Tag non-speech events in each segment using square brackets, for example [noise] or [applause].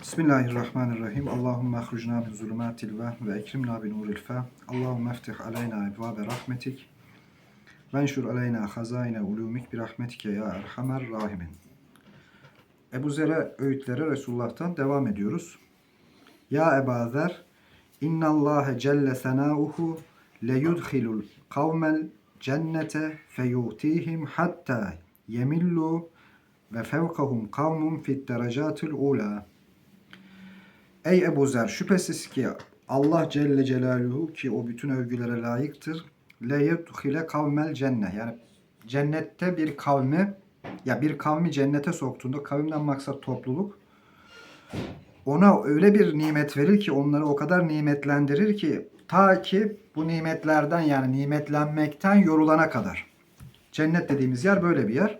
Bismillahirrahmanirrahim. Allahümme ahrucna min zulümatil vehm ve ekrimna bin nuril fehm. Allahümme eftih aleyna ebvabe rahmetik. Ve enşur aleyna hazayne ulumik bir rahmetike ya erhamer rahimin. Ebu Zer'e öğütlere Resulullah'tan devam ediyoruz. Ya Eba Zer, innallâhe celle senâuhu le yudhilul kavmel cennete feyutihim hatta yemillu ve fevkahum kavmun fit derecatil ula. Ey Ebu Zer şüphesiz ki Allah Celle Celaluhu ki o bütün övgülere layıktır. Le yedhile kavmel cennet. Yani cennette bir kavmi ya bir kavmi cennete soktuğunda kavimden maksat topluluk ona öyle bir nimet verir ki onları o kadar nimetlendirir ki ta ki bu nimetlerden yani nimetlenmekten yorulana kadar. Cennet dediğimiz yer böyle bir yer.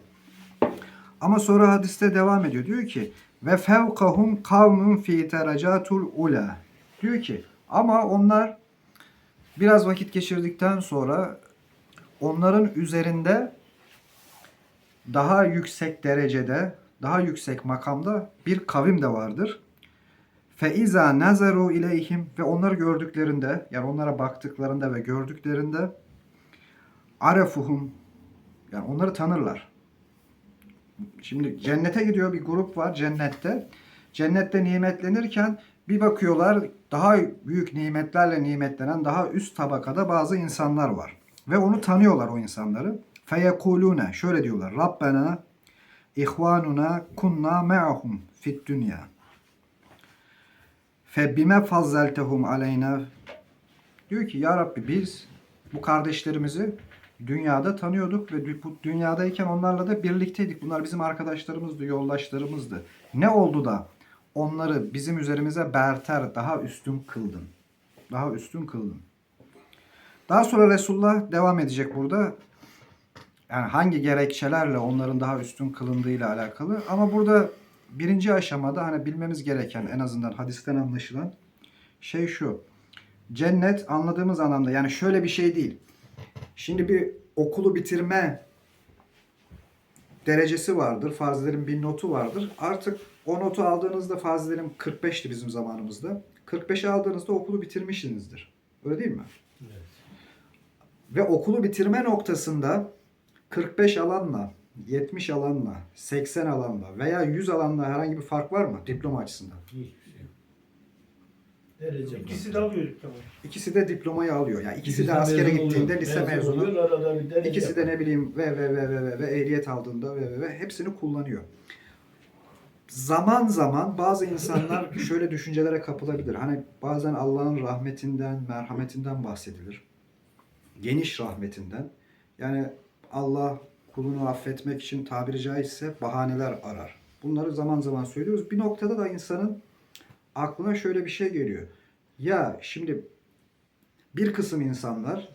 Ama sonra hadiste devam ediyor. Diyor ki ve fevkahum kavmun fi deracatul ula. Diyor ki ama onlar biraz vakit geçirdikten sonra onların üzerinde daha yüksek derecede, daha yüksek makamda bir kavim de vardır. Feiza nazaru ileyhim ve onları gördüklerinde, yani onlara baktıklarında ve gördüklerinde arefuhum yani onları tanırlar. Şimdi cennete gidiyor bir grup var cennette. Cennette nimetlenirken bir bakıyorlar daha büyük nimetlerle nimetlenen daha üst tabakada bazı insanlar var. Ve onu tanıyorlar o insanları. Feyekulune şöyle diyorlar. Rabbena ihvanuna kunna me'ahum fit dünya. Fe bime fazzeltehum aleyna. Diyor ki ya Rabbi biz bu kardeşlerimizi dünyada tanıyorduk ve bu dünyadayken onlarla da birlikteydik. Bunlar bizim arkadaşlarımızdı, yoldaşlarımızdı. Ne oldu da onları bizim üzerimize berter, daha üstün kıldın? Daha üstün kıldın. Daha sonra Resulullah devam edecek burada. Yani hangi gerekçelerle onların daha üstün kılındığıyla alakalı. Ama burada birinci aşamada hani bilmemiz gereken en azından hadisten anlaşılan şey şu. Cennet anladığımız anlamda yani şöyle bir şey değil. Şimdi bir okulu bitirme derecesi vardır. Fazilerin bir notu vardır. Artık o notu aldığınızda fazilerin 45'ti bizim zamanımızda. 45'i aldığınızda okulu bitirmişsinizdir. Öyle değil mi? Evet. Ve okulu bitirme noktasında 45 alanla, 70 alanla, 80 alanla veya 100 alanla herhangi bir fark var mı diploma açısından? Yok. Derece İkisi de alıyor tamam. İkisi de diplomayı alıyor. Yani ikisi de askere gittiğinde oluyor. lise Mezun mezunu. oluyor, arada bir derece İkisi de ne bileyim ve ve ve ve ve, ve ehliyet aldığında ve ve ve hepsini kullanıyor. Zaman zaman bazı insanlar [laughs] şöyle düşüncelere kapılabilir. Hani bazen Allah'ın rahmetinden, merhametinden bahsedilir. Geniş rahmetinden. Yani Allah kulunu affetmek için tabiri caizse bahaneler arar. Bunları zaman zaman söylüyoruz. Bir noktada da insanın aklına şöyle bir şey geliyor. Ya şimdi bir kısım insanlar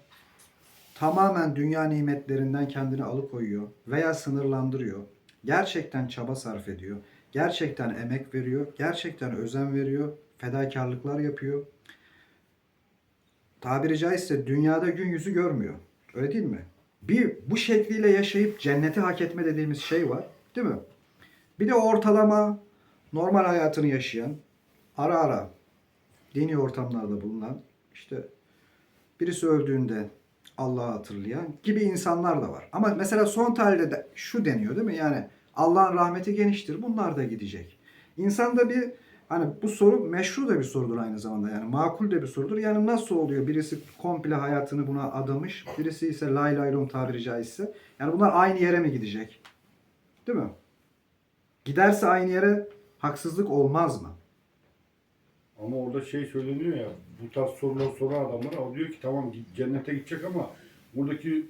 tamamen dünya nimetlerinden kendini alıkoyuyor veya sınırlandırıyor. Gerçekten çaba sarf ediyor. Gerçekten emek veriyor. Gerçekten özen veriyor. Fedakarlıklar yapıyor. Tabiri caizse dünyada gün yüzü görmüyor. Öyle değil mi? Bir bu şekliyle yaşayıp cenneti hak etme dediğimiz şey var. Değil mi? Bir de ortalama normal hayatını yaşayan, ara ara dini ortamlarda bulunan, işte birisi öldüğünde Allah'ı hatırlayan gibi insanlar da var. Ama mesela son tahlilde de şu deniyor değil mi? Yani Allah'ın rahmeti geniştir. Bunlar da gidecek. İnsanda bir hani bu soru meşru da bir sorudur aynı zamanda. Yani makul de bir sorudur. Yani nasıl oluyor? Birisi komple hayatını buna adamış. Birisi ise lay lay tabiri caizse. Yani bunlar aynı yere mi gidecek? Değil mi? Giderse aynı yere haksızlık olmaz mı? Ama orada şey söyleniyor ya, bu tarz sorular soran adamlar, o diyor ki tamam cennete gidecek ama buradaki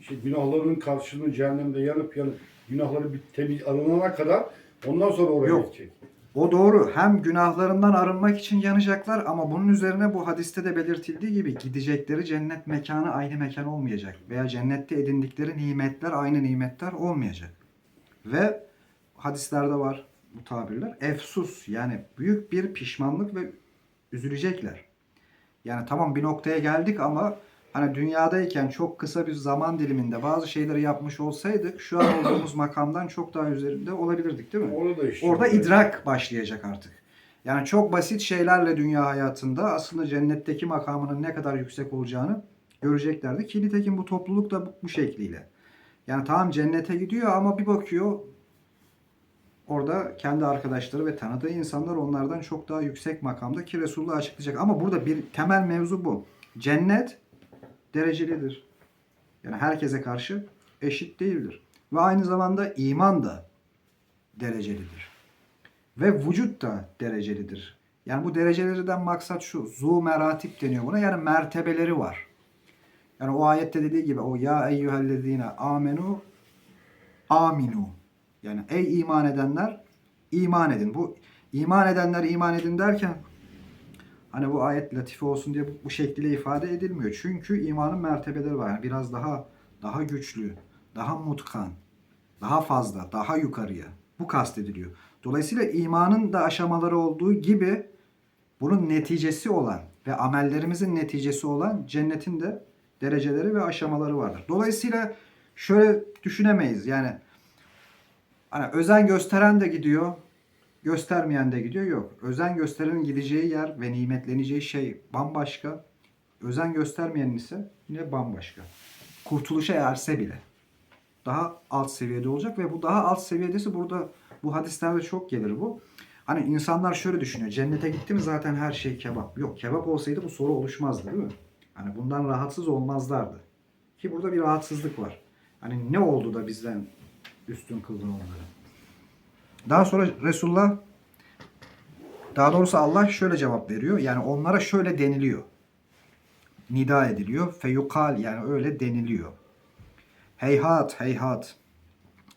işte günahlarının karşılığını cehennemde yanıp yanıp günahları bir temiz arınana kadar ondan sonra oraya Yok. gidecek. O doğru. Hem günahlarından arınmak için yanacaklar ama bunun üzerine bu hadiste de belirtildiği gibi gidecekleri cennet mekanı aynı mekan olmayacak. Veya cennette edindikleri nimetler aynı nimetler olmayacak. Ve hadislerde var bu tabirler. Efsus yani büyük bir pişmanlık ve üzülecekler. Yani tamam bir noktaya geldik ama hani dünyadayken çok kısa bir zaman diliminde bazı şeyleri yapmış olsaydık şu an olduğumuz [coughs] makamdan çok daha üzerinde olabilirdik değil mi? Orada işte. Orada idrak başlayacak artık. Yani çok basit şeylerle dünya hayatında aslında cennetteki makamının ne kadar yüksek olacağını göreceklerdi. Ki nitekim bu topluluk da bu, bu şekliyle. Yani tamam cennete gidiyor ama bir bakıyor orada kendi arkadaşları ve tanıdığı insanlar onlardan çok daha yüksek makamda ki Resulullah açıklayacak. Ama burada bir temel mevzu bu. Cennet derecelidir. Yani herkese karşı eşit değildir. Ve aynı zamanda iman da derecelidir. Ve vücut da derecelidir. Yani bu derecelerden maksat şu. Zu meratip deniyor buna. Yani mertebeleri var. Yani o ayette dediği gibi o ya eyyühellezine amenu aminu. Yani ey iman edenler iman edin. Bu iman edenler iman edin derken hani bu ayet latife olsun diye bu, bu şekilde ifade edilmiyor. Çünkü imanın mertebeleri var. Yani biraz daha daha güçlü, daha mutkan, daha fazla, daha yukarıya. Bu kastediliyor. Dolayısıyla imanın da aşamaları olduğu gibi bunun neticesi olan ve amellerimizin neticesi olan cennetin de dereceleri ve aşamaları vardır. Dolayısıyla şöyle düşünemeyiz. Yani hani özen gösteren de gidiyor, göstermeyen de gidiyor. Yok. Özen gösterenin gideceği yer ve nimetleneceği şey bambaşka. Özen göstermeyenin ise yine bambaşka. Kurtuluşa erse bile daha alt seviyede olacak ve bu daha alt seviyedesi burada bu hadislerde çok gelir bu. Hani insanlar şöyle düşünüyor. Cennete gitti mi zaten her şey kebap. Yok kebap olsaydı bu soru oluşmazdı değil mi? Hani bundan rahatsız olmazlardı. Ki burada bir rahatsızlık var. Hani ne oldu da bizden üstün kıldın onları? Daha sonra Resulullah daha doğrusu Allah şöyle cevap veriyor. Yani onlara şöyle deniliyor. Nida ediliyor. Feyukal yani öyle deniliyor. Heyhat heyhat.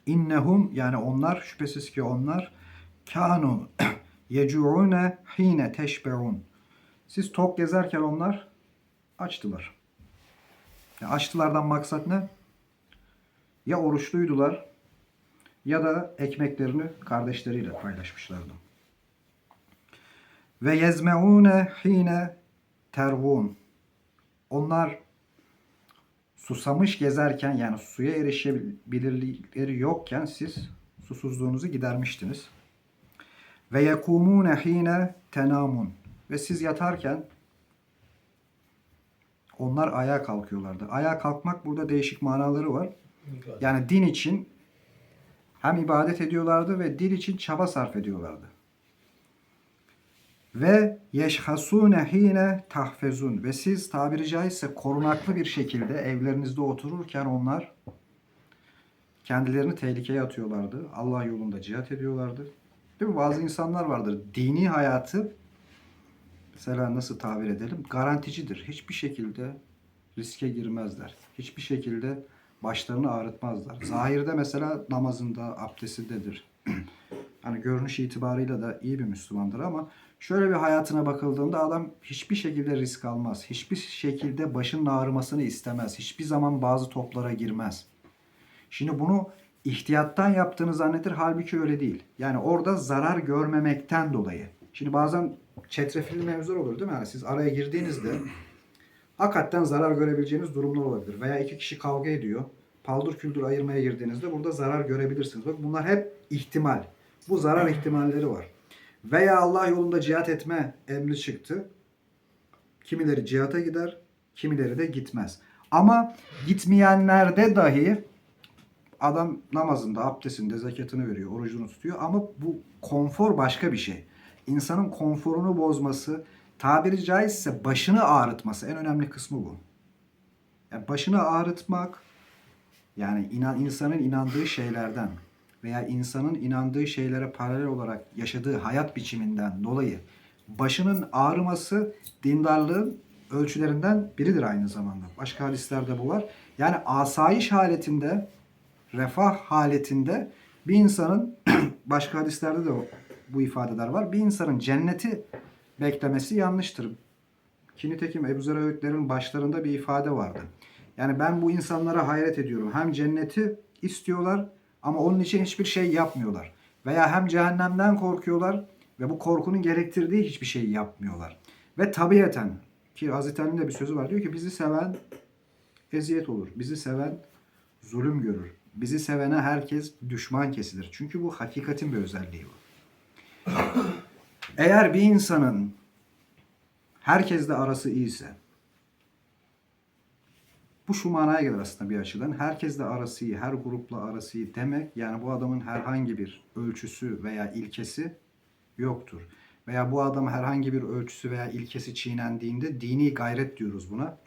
İnnehum yani onlar şüphesiz ki onlar kanu [clears throat] yecuune hine teşbeun. Siz tok gezerken onlar açtılar. Ya açtılardan maksat ne? Ya oruçluydular ya da ekmeklerini kardeşleriyle paylaşmışlardı. Ve yezmeune hine tervun. Onlar susamış gezerken yani suya erişebilirlikleri yokken siz susuzluğunuzu gidermiştiniz. Ve yekumune hine tenamun. Ve siz yatarken onlar ayağa kalkıyorlardı. Ayağa kalkmak burada değişik manaları var. Yani din için hem ibadet ediyorlardı ve dil için çaba sarf ediyorlardı. Ve yeşhasune hine tahfezun ve siz tabiri caizse korunaklı bir şekilde evlerinizde otururken onlar kendilerini tehlikeye atıyorlardı. Allah yolunda cihat ediyorlardı. Değil mi? Bazı insanlar vardır. Dini hayatı mesela nasıl tabir edelim? Garanticidir. Hiçbir şekilde riske girmezler. Hiçbir şekilde başlarını ağrıtmazlar. Zahirde mesela namazında, abdestindedir. [clears throat] hani görünüş itibarıyla da iyi bir Müslümandır ama şöyle bir hayatına bakıldığında adam hiçbir şekilde risk almaz. Hiçbir şekilde başının ağrımasını istemez. Hiçbir zaman bazı toplara girmez. Şimdi bunu ihtiyattan yaptığını zanneder halbuki öyle değil. Yani orada zarar görmemekten dolayı. Şimdi bazen çetrefilli mevzular olur değil mi? Yani siz araya girdiğinizde hakikaten zarar görebileceğiniz durumlar olabilir. Veya iki kişi kavga ediyor. Paldır küldür ayırmaya girdiğinizde burada zarar görebilirsiniz. Bak bunlar hep ihtimal. Bu zarar ihtimalleri var. Veya Allah yolunda cihat etme emri çıktı. Kimileri cihata gider, kimileri de gitmez. Ama gitmeyenlerde dahi adam namazında, abdestinde, zekatını veriyor, orucunu tutuyor ama bu konfor başka bir şey. İnsanın konforunu bozması, tabiri caizse başını ağrıtması en önemli kısmı bu. Yani başını ağrıtmak yani inan, insanın inandığı şeylerden veya insanın inandığı şeylere paralel olarak yaşadığı hayat biçiminden dolayı başının ağrıması dindarlığın ölçülerinden biridir aynı zamanda. Başka hadislerde bu var. Yani asayiş haletinde, refah haletinde bir insanın [clears throat] başka hadislerde de bu ifadeler var. Bir insanın cenneti beklemesi yanlıştır. Ki nitekim Ebu Zer Öğütler'in başlarında bir ifade vardı. Yani ben bu insanlara hayret ediyorum. Hem cenneti istiyorlar ama onun için hiçbir şey yapmıyorlar. Veya hem cehennemden korkuyorlar ve bu korkunun gerektirdiği hiçbir şey yapmıyorlar. Ve tabiaten ki Hazreti Ali'nin de bir sözü var diyor ki bizi seven eziyet olur. Bizi seven zulüm görür. Bizi sevene herkes düşman kesilir. Çünkü bu hakikatin bir özelliği bu. Eğer bir insanın herkesle arası iyiyse bu şu manaya gelir aslında bir açıdan. Herkesle arası iyi, her grupla arası iyi demek yani bu adamın herhangi bir ölçüsü veya ilkesi yoktur. Veya bu adam herhangi bir ölçüsü veya ilkesi çiğnendiğinde dini gayret diyoruz buna.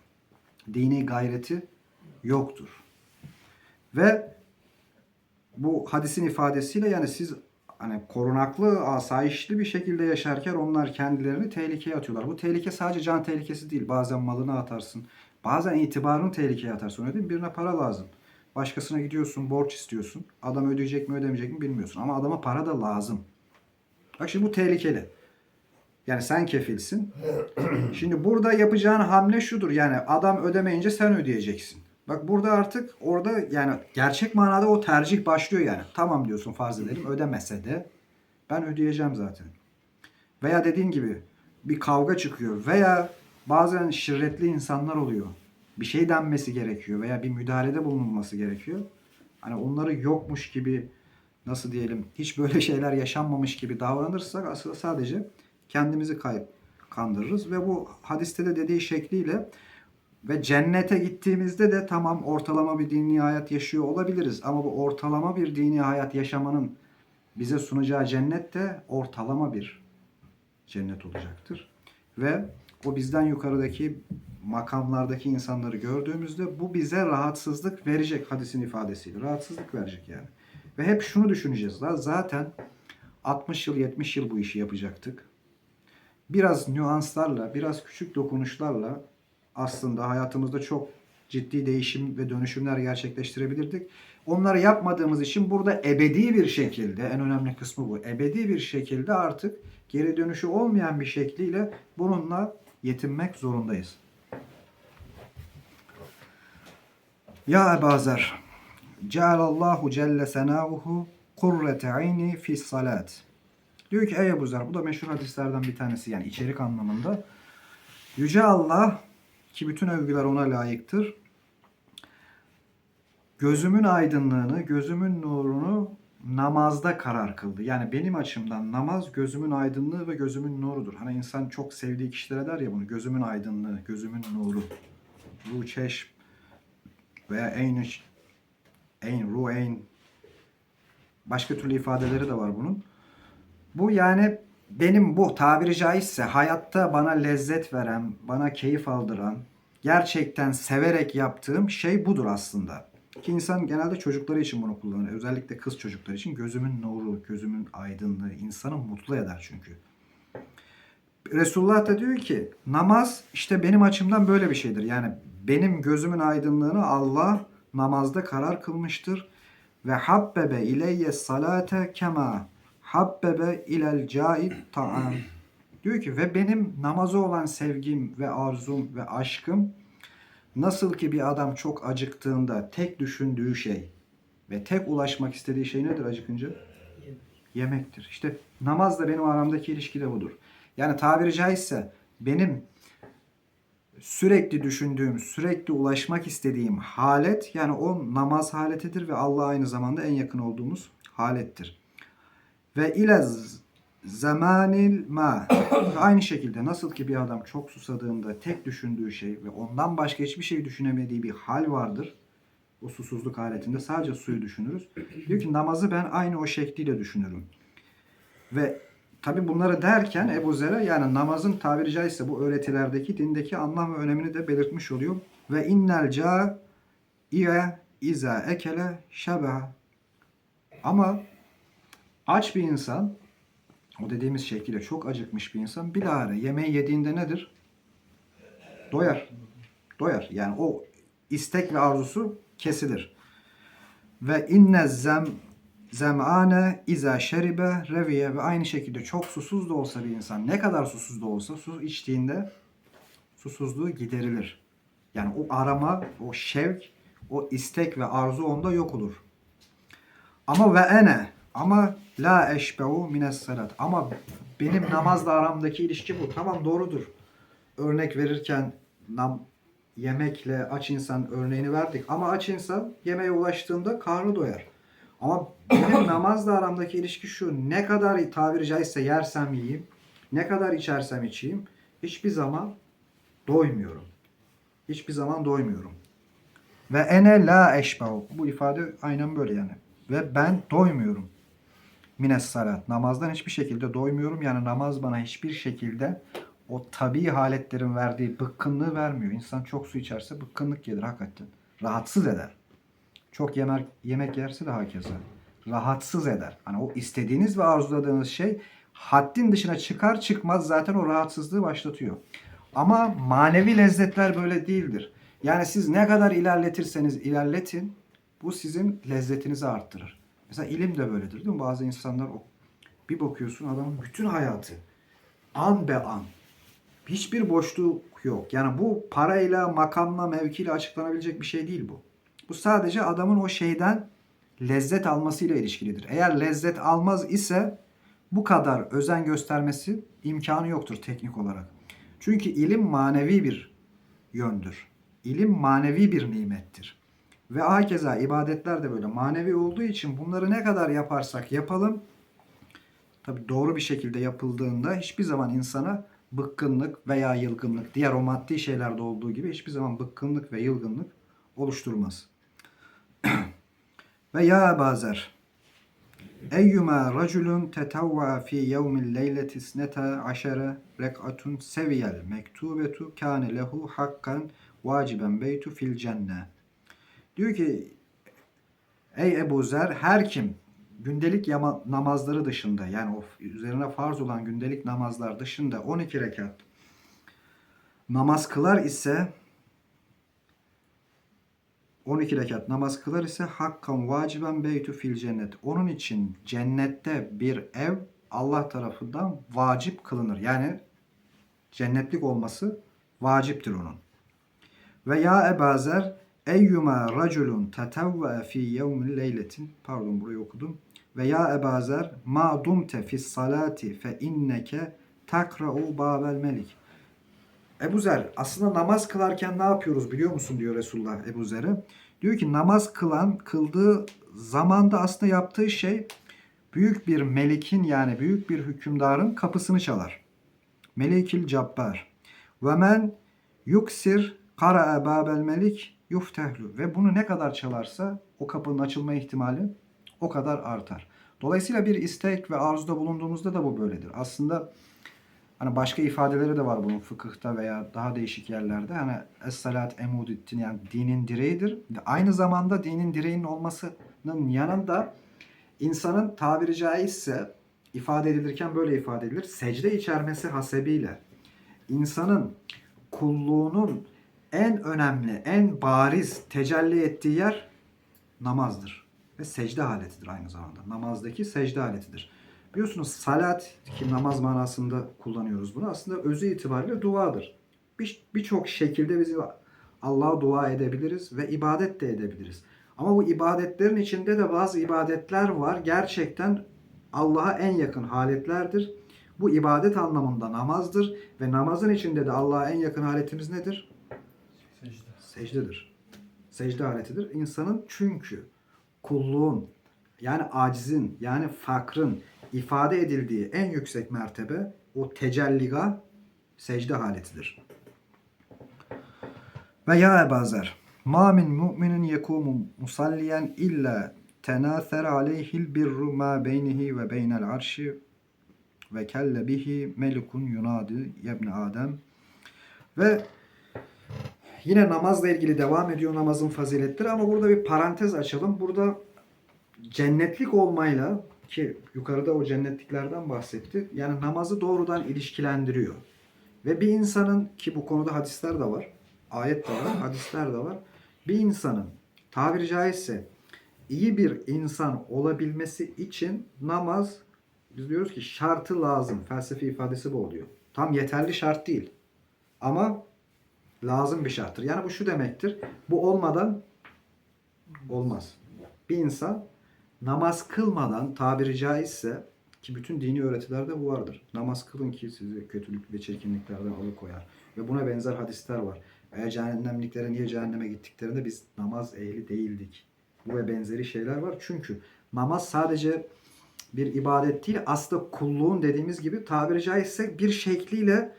Dini gayreti yoktur. Ve bu hadisin ifadesiyle yani siz hani korunaklı, asayişli bir şekilde yaşarken onlar kendilerini tehlikeye atıyorlar. Bu tehlike sadece can tehlikesi değil. Bazen malını atarsın. Bazen itibarını tehlikeye atarsın. Öyle değil mi? Birine para lazım. Başkasına gidiyorsun, borç istiyorsun. Adam ödeyecek mi ödemeyecek mi bilmiyorsun. Ama adama para da lazım. Bak şimdi bu tehlikeli. Yani sen kefilsin. [clears throat] Şimdi burada yapacağın hamle şudur. Yani adam ödemeyince sen ödeyeceksin. Bak burada artık orada yani gerçek manada o tercih başlıyor yani. Tamam diyorsun farz edelim ödemese de ben ödeyeceğim zaten. Veya dediğin gibi bir kavga çıkıyor veya bazen şirretli insanlar oluyor. Bir şey denmesi gerekiyor veya bir müdahalede bulunması gerekiyor. Hani onları yokmuş gibi nasıl diyelim hiç böyle [laughs] şeyler yaşanmamış gibi davranırsak aslında sadece kendimizi kayıp kandırırız ve bu hadiste de dediği şekliyle ve cennete gittiğimizde de tamam ortalama bir dini hayat yaşıyor olabiliriz ama bu ortalama bir dini hayat yaşamanın bize sunacağı cennet de ortalama bir cennet olacaktır. Ve o bizden yukarıdaki makamlardaki insanları gördüğümüzde bu bize rahatsızlık verecek hadisin ifadesiyle. Rahatsızlık verecek yani. Ve hep şunu düşüneceğiz. La zaten 60 yıl 70 yıl bu işi yapacaktık. Biraz nüanslarla, biraz küçük dokunuşlarla aslında hayatımızda çok ciddi değişim ve dönüşümler gerçekleştirebilirdik. Onları yapmadığımız için burada ebedi bir şekilde, en önemli kısmı bu, ebedi bir şekilde artık geri dönüşü olmayan bir şekliyle bununla yetinmek zorundayız. Ya Ebazer, Cealallahu Celle Senavuhu kurrete ayni fi salat. Diyor ki ey Ebu Zer, bu da meşhur hadislerden bir tanesi yani içerik anlamında. Yüce Allah ki bütün övgüler ona layıktır. Gözümün aydınlığını, gözümün nurunu namazda karar kıldı. Yani benim açımdan namaz gözümün aydınlığı ve gözümün nurudur. Hani insan çok sevdiği kişilere der ya bunu. Gözümün aydınlığı, gözümün nuru. Ruh çeşm veya eyn, eyn, ruh eyn. Başka türlü ifadeleri de var bunun. Bu yani benim bu tabiri caizse hayatta bana lezzet veren, bana keyif aldıran, gerçekten severek yaptığım şey budur aslında. Ki insan genelde çocukları için bunu kullanır. Özellikle kız çocukları için gözümün nuru, gözümün aydınlığı insanı mutlu eder çünkü. Resulullah da diyor ki namaz işte benim açımdan böyle bir şeydir. Yani benim gözümün aydınlığını Allah namazda karar kılmıştır. Ve habbebe ileyye salate kema habbebe ilel caid ta'am. Diyor ki ve benim namaza olan sevgim ve arzum ve aşkım nasıl ki bir adam çok acıktığında tek düşündüğü şey ve tek ulaşmak istediği şey nedir acıkınca? Yemektir. İşte namazla benim aramdaki ilişki de budur. Yani tabiri caizse benim sürekli düşündüğüm, sürekli ulaşmak istediğim halet yani o namaz haletidir ve Allah'a aynı zamanda en yakın olduğumuz halettir. Ve ile zamanil ma. Aynı şekilde nasıl ki bir adam çok susadığında tek düşündüğü şey ve ondan başka hiçbir şey düşünemediği bir hal vardır. O susuzluk haletinde sadece suyu düşünürüz. Diyor ki namazı ben aynı o şekliyle düşünürüm. Ve tabi bunları derken Ebu Zer'e yani namazın tabiri caizse bu öğretilerdeki dindeki anlam ve önemini de belirtmiş oluyor. Ve innel ca iye iza ekele şebeha. Ama aç bir insan o dediğimiz şekilde çok acıkmış bir insan bilahare yemeği yediğinde nedir? Doyar. Doyar. Yani o istek ve arzusu kesilir. Ve inne zem zem'ane iza şeribe reviye ve aynı şekilde çok susuz da olsa bir insan ne kadar susuz da olsa su içtiğinde susuzluğu giderilir. Yani o arama, o şevk, o istek ve arzu onda yok olur. Ama ve ene ama la eşbe'u mines salat. Ama benim namazla aramdaki ilişki bu. Tamam doğrudur. Örnek verirken nam, yemekle aç insan örneğini verdik. Ama aç insan yemeğe ulaştığında karnı doyar. Ama benim [coughs] namazla aramdaki ilişki şu. Ne kadar tabiri caizse yersem yiyeyim. ne kadar içersem içeyim hiçbir zaman doymuyorum. Hiçbir zaman doymuyorum. Ve ene la eşbau. Bu ifade aynen böyle yani. Ve ben doymuyorum. Mines salat. Namazdan hiçbir şekilde doymuyorum. Yani namaz bana hiçbir şekilde o tabii haletlerin verdiği bıkkınlığı vermiyor. İnsan çok su içerse bıkkınlık gelir hakikaten. Rahatsız eder. Çok yemek, yemek yerse de hakeza. Rahatsız eder. Hani o istediğiniz ve arzuladığınız şey haddin dışına çıkar çıkmaz zaten o rahatsızlığı başlatıyor. Ama manevi lezzetler böyle değildir. Yani siz ne kadar ilerletirseniz ilerletin bu sizin lezzetinizi arttırır. Mesela ilim de böyledir değil mi? Bazı insanlar bir bakıyorsun adamın bütün hayatı an be an hiçbir boşluğu yok. Yani bu parayla, makamla, mevkiyle açıklanabilecek bir şey değil bu. Bu sadece adamın o şeyden lezzet almasıyla ilişkilidir. Eğer lezzet almaz ise bu kadar özen göstermesi imkanı yoktur teknik olarak. Çünkü ilim manevi bir yöndür. İlim manevi bir nimettir. Ve hakeza ibadetler de böyle manevi olduğu için bunları ne kadar yaparsak yapalım tabi doğru bir şekilde yapıldığında hiçbir zaman insana bıkkınlık veya yılgınlık diğer o maddi şeylerde olduğu gibi hiçbir zaman bıkkınlık ve yılgınlık oluşturmaz. [clears throat] ve ya bazer Eyyuma raculun tetavva fi yevmil leyleti sneta aşere rek'atun seviyel mektubetu kâne lehu hakkan vaciben beytu fil cenne. Diyor ki ey Ebu Zer her kim gündelik yama- namazları dışında yani o üzerine farz olan gündelik namazlar dışında 12 rekat namaz kılar ise 12 rekat namaz kılar ise hakkan vaciben beytu fil cennet. Onun için cennette bir ev Allah tarafından vacip kılınır. Yani cennetlik olması vaciptir onun. Ve ya Ebazer eyyuma raculun tetevve fi yevmin leyletin pardon burayı okudum. Ve ya Ebazer ma dumte fis salati fe inneke takra'u babel melik. Ebu Zer aslında namaz kılarken ne yapıyoruz biliyor musun diyor Resulullah Ebu Zer'e. Diyor ki namaz kılan kıldığı zamanda aslında yaptığı şey büyük bir melikin yani büyük bir hükümdarın kapısını çalar. Melikil Cabbar. Ve men yuksir kara'a babel melik yuftehlu. Ve bunu ne kadar çalarsa o kapının açılma ihtimali o kadar artar. Dolayısıyla bir istek ve arzuda bulunduğumuzda da bu böyledir. Aslında Hani başka ifadeleri de var bunun fıkıhta veya daha değişik yerlerde. Hani es-salat emudiddin yani dinin direğidir. Ve Aynı zamanda dinin direğinin olmasının yanında insanın tabiri caizse ifade edilirken böyle ifade edilir. Secde içermesi hasebiyle insanın kulluğunun en önemli, en bariz tecelli ettiği yer namazdır. Ve secde haletidir aynı zamanda. Namazdaki secde haletidir. Biliyorsunuz salat ki namaz manasında kullanıyoruz bunu. Aslında özü itibariyle duadır. Bir- Birçok şekilde biz Allah'a dua edebiliriz ve ibadet de edebiliriz. Ama bu ibadetlerin içinde de bazı ibadetler var. Gerçekten Allah'a en yakın haletlerdir. Bu ibadet anlamında namazdır ve namazın içinde de Allah'a en yakın haletimiz nedir? Secde. secdedir. Secde aletidir. İnsanın çünkü kulluğun yani acizin yani fakrın ifade edildiği en yüksek mertebe o tecelliga secde haletidir. Ve ya Ebazer ma min mu'minin yekumu musalliyen illa tenâther aleyhil birru ma beynihi ve beynel arşi ve kelle bihi melikun yunadi yebni Adem ve Yine namazla ilgili devam ediyor namazın faziletleri ama burada bir parantez açalım. Burada cennetlik olmayla ki yukarıda o cennetliklerden bahsetti. Yani namazı doğrudan ilişkilendiriyor. Ve bir insanın ki bu konuda hadisler de var. Ayet de var, hadisler de var. Bir insanın tabiri caizse iyi bir insan olabilmesi için namaz biz diyoruz ki şartı lazım. Felsefi ifadesi bu oluyor. Tam yeterli şart değil. Ama lazım bir şarttır. Yani bu şu demektir. Bu olmadan olmaz. Bir insan namaz kılmadan tabiri caizse ki bütün dini öğretilerde bu vardır. Namaz kılın ki sizi kötülük ve çirkinliklerden alıkoyar. Ve buna benzer hadisler var. Eğer cehennemliklere niye cehenneme gittiklerinde biz namaz ehli değildik. Bu ve benzeri şeyler var. Çünkü namaz sadece bir ibadet değil. Aslında kulluğun dediğimiz gibi tabiri caizse bir şekliyle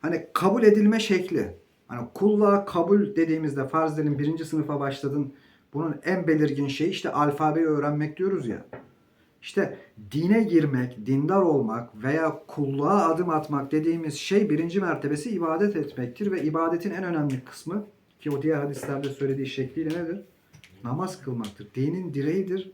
hani kabul edilme şekli. Hani kulluğa kabul dediğimizde farz edelim birinci sınıfa başladın. Bunun en belirgin şeyi işte alfabeyi öğrenmek diyoruz ya. İşte dine girmek, dindar olmak veya kulluğa adım atmak dediğimiz şey birinci mertebesi ibadet etmektir ve ibadetin en önemli kısmı ki o diğer hadislerde söylediği şekliyle nedir? Namaz kılmaktır. Dinin direğidir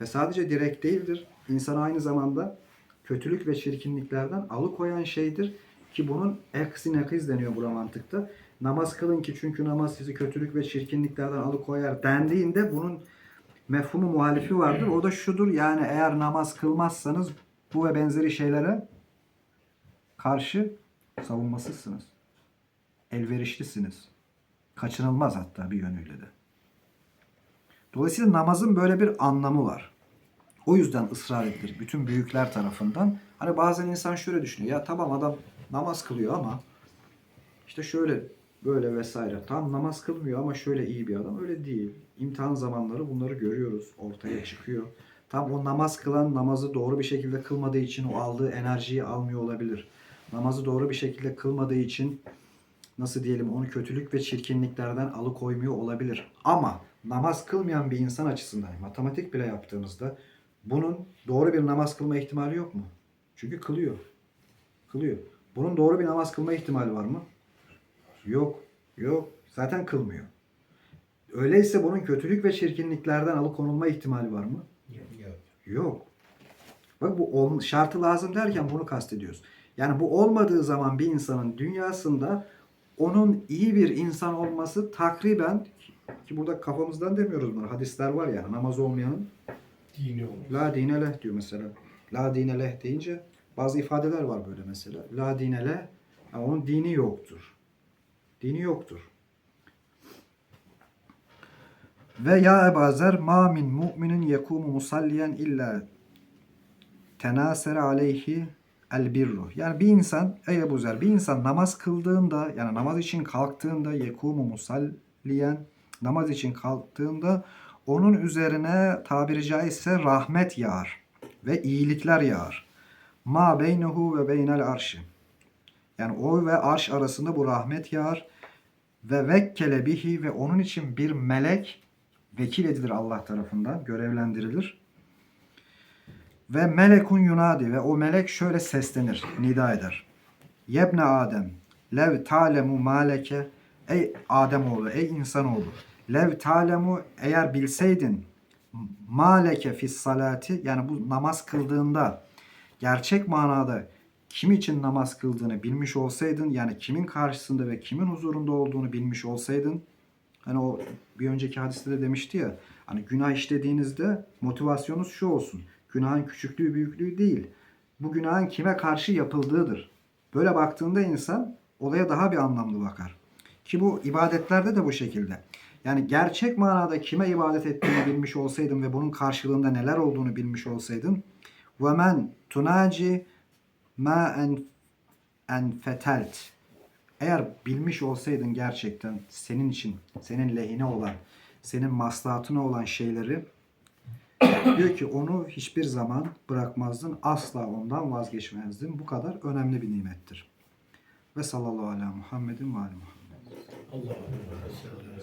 ve sadece direk değildir. İnsanı aynı zamanda kötülük ve çirkinliklerden alıkoyan şeydir ki bunun eksi nekiz deniyor bu mantıkta. Namaz kılın ki çünkü namaz sizi kötülük ve çirkinliklerden alıkoyar dendiğinde bunun mefhumu muhalifi vardır. O da şudur yani eğer namaz kılmazsanız bu ve benzeri şeylere karşı savunmasızsınız. Elverişlisiniz. Kaçınılmaz hatta bir yönüyle de. Dolayısıyla namazın böyle bir anlamı var. O yüzden ısrar edilir bütün büyükler tarafından. Hani bazen insan şöyle düşünüyor. Ya tamam adam namaz kılıyor ama işte şöyle böyle vesaire. Tam namaz kılmıyor ama şöyle iyi bir adam. Öyle değil. İmtihan zamanları bunları görüyoruz. Ortaya çıkıyor. Tam o namaz kılan namazı doğru bir şekilde kılmadığı için o aldığı enerjiyi almıyor olabilir. Namazı doğru bir şekilde kılmadığı için nasıl diyelim onu kötülük ve çirkinliklerden alıkoymuyor olabilir. Ama namaz kılmayan bir insan açısından matematik bile yaptığımızda bunun doğru bir namaz kılma ihtimali yok mu? Çünkü kılıyor. Kılıyor. Bunun doğru bir namaz kılma ihtimali var mı? Yok. Yok. Zaten kılmıyor. Öyleyse bunun kötülük ve çirkinliklerden alıkonulma ihtimali var mı? Yok. Yok. Bak bu ol- şartı lazım derken bunu kastediyoruz. Yani bu olmadığı zaman bir insanın dünyasında onun iyi bir insan olması takriben ki burada kafamızdan demiyoruz bunu. Hadisler var yani namaz olmayanın Dini olmuş. la dine leh diyor mesela. La dine leh deyince bazı ifadeler var böyle mesela. La dine leh yani onun dini yoktur. Dini yoktur. Ve ya Ebu Zer ma min mu'minin yekumu musalliyen illa tenasere aleyhi el birru. Yani bir insan ey Ebu Zer bir insan namaz kıldığında yani namaz için kalktığında yekumu musalliyen namaz için kalktığında onun üzerine tabiri caizse rahmet yağar ve iyilikler yağar. Ma beynehu ve beynel arşı. Yani o ve arş arasında bu rahmet yağar ve vekkele bihi ve onun için bir melek vekil edilir Allah tarafından, görevlendirilir. Ve melekun yunadi ve o melek şöyle seslenir, nida eder. Yebne Adem, lev talemu maleke, ey Ademoğlu, ey insanoğlu, lev talemu eğer bilseydin maleke fis salati yani bu namaz kıldığında gerçek manada kim için namaz kıldığını bilmiş olsaydın yani kimin karşısında ve kimin huzurunda olduğunu bilmiş olsaydın hani o bir önceki hadiste de demişti ya hani günah işlediğinizde motivasyonunuz şu olsun. Günahın küçüklüğü büyüklüğü değil. Bu günahın kime karşı yapıldığıdır. Böyle baktığında insan olaya daha bir anlamlı bakar. Ki bu ibadetlerde de bu şekilde. Yani gerçek manada kime ibadet ettiğini bilmiş olsaydın ve bunun karşılığında neler olduğunu bilmiş olsaydın men tunaci ma en enfetelt eğer bilmiş olsaydın gerçekten senin için, senin lehine olan, senin maslahatına olan şeyleri diyor ki onu hiçbir zaman bırakmazdın, asla ondan vazgeçmezdin. Bu kadar önemli bir nimettir. Ve sallallahu aleyhi Muhammedin ve aleyhi Muhammed. Allah'ım.